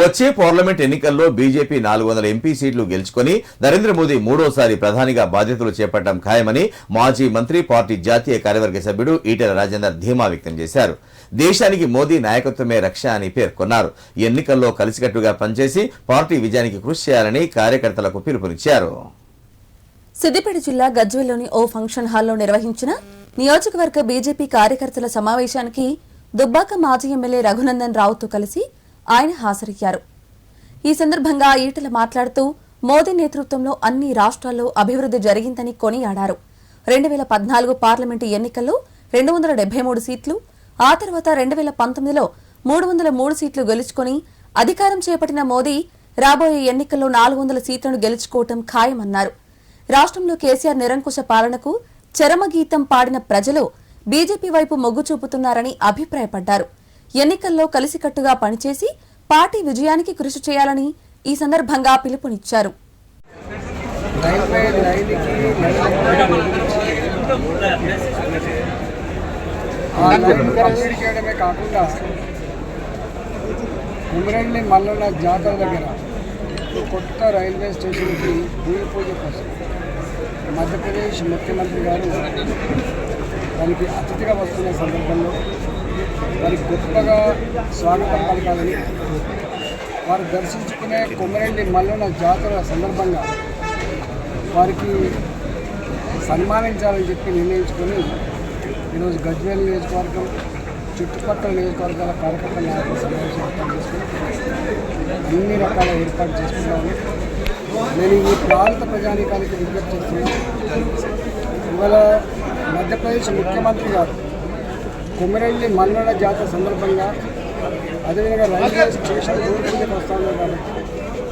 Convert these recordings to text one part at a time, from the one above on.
వచ్చే పార్లమెంట్ ఎన్నికల్లో బీజేపీ నాలుగు వందల ఎంపీ సీట్లు గెలుచుకొని నరేంద్ర మోదీ మూడోసారి ప్రధానిగా బాధ్యతలు చేపట్టడం ఖాయమని మాజీ మంత్రి పార్టీ జాతీయ కార్యవర్గ సభ్యుడు ఈటెల రాజేందర్ ధీమా వ్యక్తం చేశారు. దేశానికి మోదీ నాయకత్వమే రక్ష అని పేర్కొన్నారు. ఎన్నికల్లో కలిసికట్టుగా పనిచేసి పార్టీ విజయానికి కృషి చేయాలని కార్యకర్తలకు పిలుపునిచ్చారు. సిద్దిపేట జిల్లా గజ్వేల్లోని ఓ ఫంక్షన్ హాల్లో నిర్వహించిన నియోజకవర్గ బీజేపీ కార్యకర్తల సమావేశానికి దుబ్బాక మాజీ ఎమ్మెల్యే రఘునందన్ రావుతో కలిసి ఆయన హాజరయ్యారు. ఈ సందర్భంగా ఈటల మాట్లాడుతూ మోదీ నేతృత్వంలో అన్ని రాష్ట్రాల్లో అభివృద్ధి జరిగిందని కొనియాడారు. రెండు వేల పద్నాలుగు పార్లమెంటు ఎన్నికల్లో రెండు వందల డెబ్బై మూడు సీట్లు ఆ తర్వాత రెండు వేల పంతొమ్మిదిలో మూడు వందల మూడు సీట్లు గెలుచుకొని అధికారం చేపట్టిన మోదీ రాబోయే ఎన్నికల్లో నాలుగు వందల సీట్లను గెలుచుకోవటం ఖాయమన్నారు. రాష్ట్రంలో కేసీఆర్ నిరంకుశ పాలనకు చరమగీతం పాడిన ప్రజలు బీజేపీ వైపు మొగ్గు చూపుతున్నారని అభిప్రాయపడ్డారు. ఎన్నికల్లో కలిసికట్టుగా పనిచేసి పార్టీ విజయానికి కృషి చేయాలని ఈ సందర్భంగా పిలుపునిచ్చారు. చేయడమే కాకుండా మల్లన్న జాతర దగ్గర కొత్త రైల్వే స్టేషన్కి భూమి పూజ కోసం మధ్యప్రదేశ్ ముఖ్యమంత్రి గారు దానికి అతిథిగా వస్తున్న సందర్భంలో వారి గొప్పగా స్వాగతం పలకాలని వారు దర్శించుకునే కొమరెల్లి మల్లన్న జాతర సందర్భంగా వారికి సన్మానించాలని చెప్పి నిర్ణయించుకొని ఈరోజు గజ్వేల్ నియోజకవర్గం చుట్టుపక్కల నియోజకవర్గాల కార్యకర్తల నాయకులు సమావేశం ఏర్పాటు చేసుకుని అన్ని రకాల ఏర్పాటు చేసుకున్నాము. నేను ఈ ప్రాంత ప్రజానీకానికి విజ్ఞప్తి చేస్తున్నాను. ఇవాళ మధ్యప్రదేశ్ ముఖ్యమంత్రి గారు కొమిరెల్లి మల్లడ జాతర సందర్భంగా అదేవిధంగా రైల్వే స్టేషన్ రోడ్డు వస్తాను కాబట్టి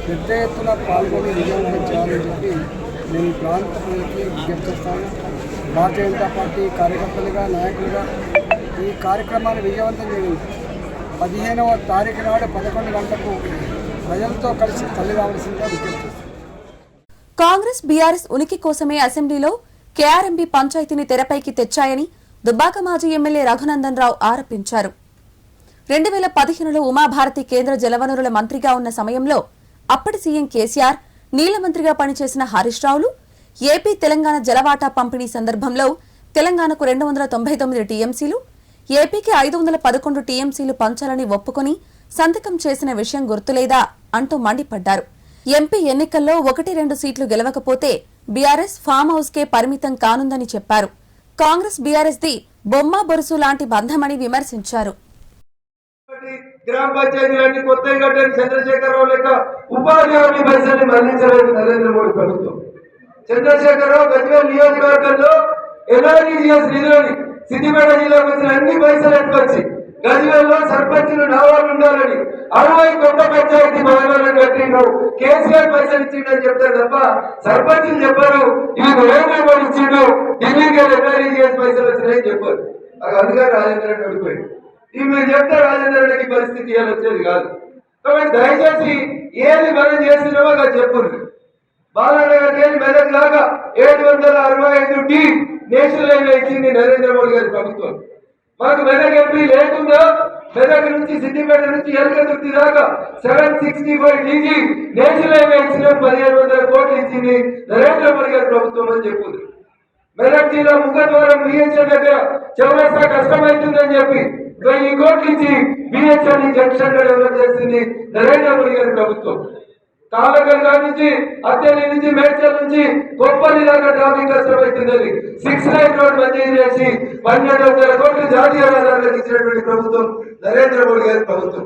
పెద్ద ఎత్తున పాల్గొని విజయవంతం చేయాలని చెప్పి నేను ప్రాంతానికి ప్రాంత ప్రజలకి విజ్ఞప్తి చేస్తాను. భారతీయ జనతా పార్టీ కార్యకర్తలుగా నాయకులుగా ఈ కార్యక్రమాన్ని విజయవంతం చేయండి పదిహేనవ తారీఖు నాడు పదకొండు గంటలకు ప్రజలతో కలిసి తల్లి రావాల్సిందిగా విజ్ఞప్తి కాంగ్రెస్ బీఆర్ఎస్ ఉనికి కోసమే అసెంబ్లీలో కేఆర్ఎంబీ పంచాయతీని తెరపైకి తెచ్చాయని దుబ్బాక మాజీ ఎమ్మెల్యే రఘునందన్ రావు ఆరోపించారు. రెండు వేల పదిహేనులో ఉమాభారతి కేంద్ర జలవనరుల మంత్రిగా ఉన్న సమయంలో అప్పటి సీఎం కేసీఆర్ నీళ్ళ మంత్రిగా పనిచేసిన హరీష్ రావులు ఏపీ తెలంగాణ జలవాటా పంపిణీ సందర్భంలో తెలంగాణకు రెండు వందల తొంభై తొమ్మిది టీఎంసీలు ఏపీకి ఐదు వందల పదకొండు టీఎంసీలు పంచాలని ఒప్పుకొని సంతకం చేసిన విషయం గుర్తులేదా అంటూ మండిపడ్డారు. ఎంపీ ఎన్నికల్లో ఒకటి రెండు సీట్లు గెలవకపోతే బీఆర్ఎస్ ఫామ్ హౌస్కే పరిమితం కానుందని చెప్పారు. కాంగ్రెస్ బీఆర్ఎస్ ది బొమ్మ బొరుసు లాంటి బంధమని విమర్శించారు. గ్రామ పంచాయతీలన్నీ కొత్తగా కట్టని చంద్రశేఖరరావు లెక్క ఉపాధి హామీ పైసల్ని మళ్ళించలేదు నరేంద్ర మోడీ ప్రభుత్వం. చంద్రశేఖరరావు గజ్వేల్ నియోజకవర్గంలో ఎన్ఆర్ఈజిఎస్ నిధులని సిద్దిపేట జిల్లాకు వచ్చిన అన్ని పైసలు ఎత్తుకొచ్చి గజ్వేల్లో సర్పంచులు నావాళ్ళు ఉండాలని అరవై కొత్త పంచాయతీ భవనాలను కట్టిండు కేసీఆర్ పైసలు ఇచ్చిండు అని చెప్తారు తప్ప సర్పంచులు చెప్పారు. ఇవి నరేంద్ర మోడీ ఇచ్చిండు. ఢిల్లీకి ఎన్ఆర్ఈజిఎస్ పైసలు వచ్చినాయని చెప్పారు. అందుకని రాజేంద్ర రెడ్డి ఓడిపోయింది ఇవి మేము చెప్తే రాజేంద్ర రెడ్డికి పరిస్థితి ఇవాళ వచ్చేది కాదు. కాబట్టి దయచేసి ఏది మనం చేసినామో అది చెప్పుర్రి. బాలనగర్ మెదక్ లాగా ఏడు వందల అరవై ఐదు టీ నేషనల్ హైవే ఇచ్చింది నరేంద్ర మోడీ గారి ప్రభుత్వం. మనకు మెదక్ ఎంపీ లేకుండా మెదక్ నుంచి సిద్దిపేట నుంచి ఎలకతుర్తి దాకా seven sixty five DG national highway ఇచ్చిన పదిహేను వందల కోట్లు ఇచ్చింది నరేంద్ర మోడీ గారి ప్రభుత్వం అని చెప్పింది. మెదక్ జిల్లా ముఖద్వారం బిహెచ్ఎల్ దగ్గర చౌరస్తా కష్టమవుతుందని చెప్పి వెయ్యి కోట్లు ఇచ్చి బిహెచ్ఎల్ జంక్షన్లో డెవలప్ చేసింది నరేంద్ర మోడీ గారి ప్రభుత్వం. కాలగంగా నుంచి అత్యలి నుంచి మేడ్చల్ నుంచి గొప్పలి దాకా ట్రాఫిక్ కష్టమవుతుందని సిక్స్ లైన్ రోడ్ మంజూరు చేసి పన్నెండు వందల కోట్లు జాతీయ రహదారులకు ఇచ్చినటువంటి ప్రభుత్వం నరేంద్ర మోడీ గారి ప్రభుత్వం.